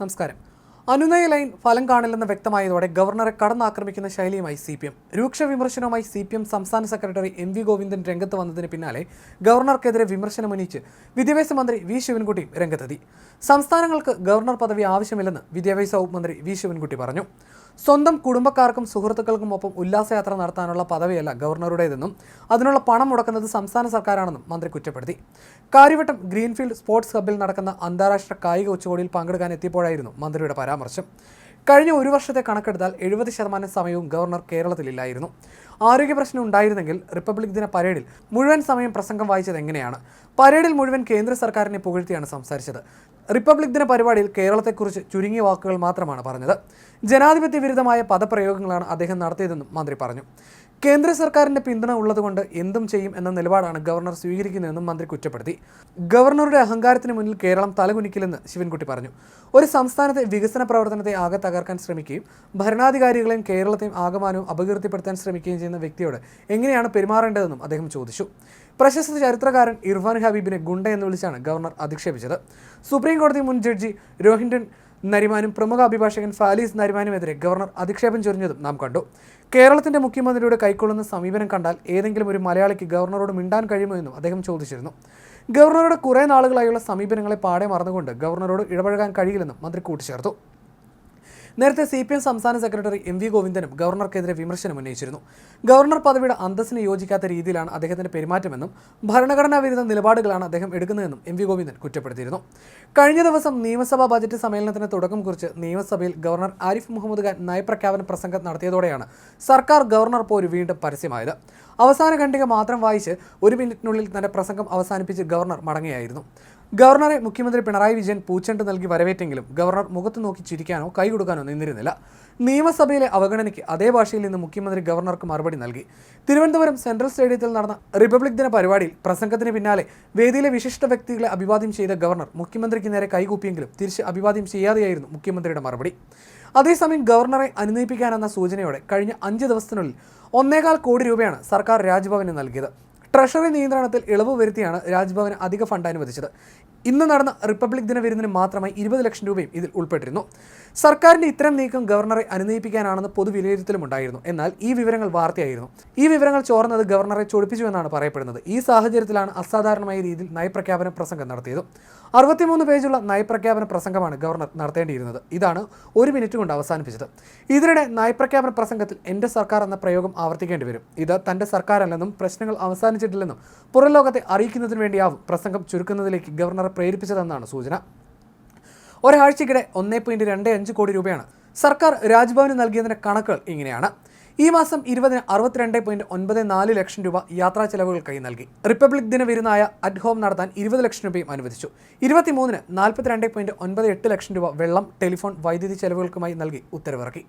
നമസ്കാരം. അനുനയ ലൈൻ ഫലം കാണില്ലെന്ന് വ്യക്തമായതോടെ ഗവർണറെ കടന്നാക്രമിക്കുന്ന ശൈലിയുമായി സി പി എം രൂക്ഷ വിമർശനവുമായി സി പി എം സംസ്ഥാന സെക്രട്ടറി എം വി ഗോവിന്ദൻ രംഗത്ത് വന്നതിന് പിന്നാലെ ഗവർണർക്കെതിരെ വിമർശനമുന്നയിച്ച് വിദ്യാഭ്യാസ മന്ത്രി വി ശിവൻകുട്ടിയും രംഗത്തെത്തി. സംസ്ഥാനങ്ങൾക്ക് ഗവർണർ പദവി ആവശ്യമില്ലെന്ന് വിദ്യാഭ്യാസ വകുപ്പ് മന്ത്രി വി ശിവൻകുട്ടി പറഞ്ഞു. സ്വന്തം കുടുംബക്കാർക്കും സുഹൃത്തുക്കൾക്കും ഒപ്പം ഉല്ലാസയാത്ര നടത്താനുള്ള പദവിയല്ല ഗവർണറുടേതെന്നും അതിനുള്ള പണം മുടക്കുന്നത് സംസ്ഥാന സർക്കാരാണെന്നും മന്ത്രി കുറ്റപ്പെടുത്തി. കാര്യവട്ടം ഗ്രീൻഫീൽഡ് സ്പോർട്സ് ഹബ്ബിൽ നടക്കുന്ന അന്താരാഷ്ട്ര കായിക ഉച്ചകോടിയിൽ പങ്കെടുക്കാൻ എത്തിയപ്പോഴായിരുന്നു മന്ത്രിയുടെ പരാമർശം. കഴിഞ്ഞ ഒരു വർഷത്തെ കണക്കെടുത്താൽ എഴുപത് ശതമാനം സമയവും ഗവർണർ കേരളത്തിലില്ലായിരുന്നു. ആരോഗ്യ പ്രശ്നം ഉണ്ടായിരുന്നെങ്കിൽ റിപ്പബ്ലിക് ദിന പരേഡിൽ മുഴുവൻ സമയം പ്രസംഗം വായിച്ചത് എങ്ങനെയാണ് പരേഡിൽ മുഴുവൻ കേന്ദ്ര സർക്കാരിനെ പുകഴ്ത്തിയാണ് സംസാരിച്ചത്. റിപ്പബ്ലിക് ദിന പരിപാടിയിൽ കേരളത്തെക്കുറിച്ച് ചുരുങ്ങിയ വാക്കുകൾ മാത്രമാണ് പറഞ്ഞത്. ജനാധിപത്യ വിരുദ്ധമായ പദപ്രയോഗങ്ങളാണ് അദ്ദേഹം നടത്തിയതെന്നും മന്ത്രി പറഞ്ഞു. കേന്ദ്ര സർക്കാരിന്റെ പിന്തുണ ഉള്ളതുകൊണ്ട് എന്തും ചെയ്യും എന്ന നിലപാടാണ് ഗവർണർ സ്വീകരിക്കുന്നതെന്നും മന്ത്രി കുറ്റപ്പെടുത്തി. ഗവർണറുടെ അഹങ്കാരത്തിന് മുന്നിൽ കേരളം തലകുനിക്കില്ലെന്ന് ശിവൻകുട്ടി പറഞ്ഞു. ഒരു സംസ്ഥാനത്തെ വികസന പ്രവർത്തനത്തെ ആകെ തകർക്കാൻ ശ്രമിക്കുകയും ഭരണാധികാരികളെയും കേരളത്തെയും ആകമാനവും അപകീർത്തിപ്പെടുത്താൻ ശ്രമിക്കുകയും ചെയ്യുന്ന വ്യക്തിയോട് എങ്ങനെയാണ് പെരുമാറേണ്ടതെന്നും അദ്ദേഹം ചോദിച്ചു. പ്രശസ്ത ചരിത്രകാരൻ ഇർഫാൻ ഹബീബിനെ ഗുണ്ട എന്ന് വിളിച്ചാണ് ഗവർണർ അധിക്ഷേപിച്ചത്. സുപ്രീം കോടതി മുൻ ജഡ്ജി രോഹിൻഡൻ നരിമാനും പ്രമുഖ അഭിഭാഷകൻ ഫാലീസ് നരിമാനുമെതിരെ ഗവർണർ അധിക്ഷേപം ചൊരിഞ്ഞതും നാം കണ്ടു. കേരളത്തിന്റെ മുഖ്യമന്ത്രിയുടെ കൈക്കൊള്ളുന്ന സമീപനം കണ്ടാൽ ഏതെങ്കിലും ഒരു മലയാളിക്ക് ഗവർണറോട് മിണ്ടാൻ കഴിയുമോ എന്നും അദ്ദേഹം ചോദിച്ചിരുന്നു. ഗവർണറുടെ കുറേ നാളുകളായുള്ള സമീപനങ്ങളെ പാടെ മറന്നുകൊണ്ട് ഗവർണറോട് ഇടപഴകാൻ കഴിയില്ലെന്നും മന്ത്രി കൂട്ടിച്ചേർത്തു. നേരത്തെ സി പി എം സംസ്ഥാന സെക്രട്ടറി എം വി ഗോവിന്ദനും ഗവർണർക്കെതിരെ വിമർശനം ഉന്നയിച്ചിരുന്നു. ഗവർണർ പദവിയുടെ അന്തസ്സിന് യോജിക്കാത്ത രീതിയിലാണ് അദ്ദേഹത്തിന്റെ പെരുമാറ്റമെന്നും ഭരണഘടനാ വിരുദ്ധ നിലപാടുകളാണ് അദ്ദേഹം എടുക്കുന്നതെന്നും എം വി ഗോവിന്ദൻ കുറ്റപ്പെടുത്തിയിരുന്നു. കഴിഞ്ഞ ദിവസം നിയമസഭാ ബജറ്റ് സമ്മേളനത്തിന് തുടക്കം കുറിച്ച് നിയമസഭയിൽ ഗവർണർ ആരിഫ് മുഹമ്മദ് ഖാൻ നയപ്രഖ്യാപന പ്രസംഗം നടത്തിയതോടെയാണ് സർക്കാർ ഗവർണർ പോര് വീണ്ടും പരസ്യമായത്. അവസാന ഖണ്ഡിക മാത്രം വായിച്ച് ഒരു മിനിറ്റിനുള്ളിൽ തന്റെ പ്രസംഗം അവസാനിപ്പിച്ച് ഗവർണർ മടങ്ങുകയായിരുന്നു. ഗവർണറെ മുഖ്യമന്ത്രി പിണറായി വിജയൻ പൂച്ചെണ്ട് നൽകി വരവേറ്റെങ്കിലും ഗവർണർ മുഖത്ത് നോക്കി ചിരിക്കാനോ കൈ കൊടുക്കാനോ നിന്നിരുന്നില്ല. നിയമസഭയിലെ അവഗണനയ്ക്ക് അതേ ഭാഷയിൽ നിന്ന് മുഖ്യമന്ത്രി ഗവർണർക്ക് മറുപടി നൽകി. തിരുവനന്തപുരം സെൻട്രൽ സ്റ്റേഡിയത്തിൽ നടന്ന റിപ്പബ്ലിക് ദിന പരിപാടിയിൽ പ്രസംഗത്തിന് പിന്നാലെ വേദിയിലെ വിശിഷ്ട വ്യക്തികളെ അഭിവാദ്യം ചെയ്ത ഗവർണർ മുഖ്യമന്ത്രിക്ക് നേരെ കൈകൂപ്പിയെങ്കിലും തിരിച്ച് അഭിവാദ്യം ചെയ്യാതെയായിരുന്നു മുഖ്യമന്ത്രിയുടെ മറുപടി. അതേസമയം ഗവർണറെ അനുനയിപ്പിക്കാനെന്ന സൂചനയോടെ കഴിഞ്ഞ അഞ്ച് ദിവസത്തിനുള്ളിൽ ഒന്നേകാൽ കോടി രൂപയാണ് സർക്കാർ രാജ്ഭവന് നൽകിയത്. ട്രഷറി നിയന്ത്രണത്തിൽ ഇളവ് വരുത്തിയാണ് രാജ്ഭവന് അധിക ഫണ്ട് അനുവദിച്ചത്. ഇന്ന് നടന്ന റിപ്പബ്ലിക് ദിന വിരുന്നിന് മാത്രമായി ഇരുപത് ലക്ഷം രൂപയും ഇതിൽ ഉൾപ്പെട്ടിരുന്നു. സർക്കാരിന്റെ ഇത്തരം നീക്കം ഗവർണറെ അനുനയിപ്പിക്കാനാണെന്ന് പൊതുവിലയിരുത്തലും ഉണ്ടായിരുന്നു. എന്നാൽ ഈ വിവരങ്ങൾ വാർത്തയായിരുന്നു. ഈ വിവരങ്ങൾ ചോർന്നത് ഗവർണറെ ചൊടിപ്പിച്ചു എന്നാണ് പറയപ്പെടുന്നത്. ഈ സാഹചര്യത്തിലാണ് അസാധാരണമായ രീതിയിൽ നയപ്രഖ്യാപന പ്രസംഗം നടത്തിയത്. അറുപത്തിമൂന്ന് പേജുള്ള നയപ്രഖ്യാപന പ്രസംഗമാണ് ഗവർണർ നടത്തേണ്ടിയിരുന്നത്. ഇതാണ് ഒരു മിനിറ്റ് കൊണ്ട് അവസാനിപ്പിച്ചത്. ഇതിനിടെ നയപ്രഖ്യാപന പ്രസംഗത്തിൽ എന്റെ സർക്കാർ എന്ന പ്രയോഗം ആവർത്തിക്കേണ്ടി വരും. ഇത് തന്റെ സർക്കാരല്ലെന്നും പ്രശ്നങ്ങൾ അവസാനിച്ചിട്ടില്ലെന്നും പുറം ലോകത്തെ അറിയിക്കുന്നതിന് വേണ്ടിയാവും പ്രസംഗം ചുരുക്കുന്നതിലേക്ക് ഗവർണറെ പ്രേരിപ്പിച്ചതെന്നാണ് സൂചന. ഒരാഴ്ചക്കിടെ ഒന്നേ പോയിന്റ് രണ്ട് അഞ്ച് കോടി രൂപയാണ് സർക്കാർ രാജ്ഭവന് നൽകിയതിന്റെ കണക്കുകൾ ഇങ്ങനെയാണ്. ഈ മാസം ഇരുപതിന് അറുപത്തിരണ്ട് പോയിന്റ് ഒൻപത് നാല് ലക്ഷം രൂപ യാത്രാ ചെലവുകൾക്കായി നൽകി. റിപ്പബ്ലിക് ദിന വിരുന്നായ അറ്റ് ഹോം നടത്താൻ ഇരുപത് ലക്ഷം രൂപയും അനുവദിച്ചു. ഇരുപത്തിമൂന്നിന് നാൽപ്പത്തിരണ്ട് പോയിന്റ് ഒൻപത് എട്ട് ലക്ഷം രൂപ വെള്ളം ടെലിഫോൺ വൈദ്യുതി ചെലവുകൾക്കുമായി നൽകി ഉത്തരവിറക്കി.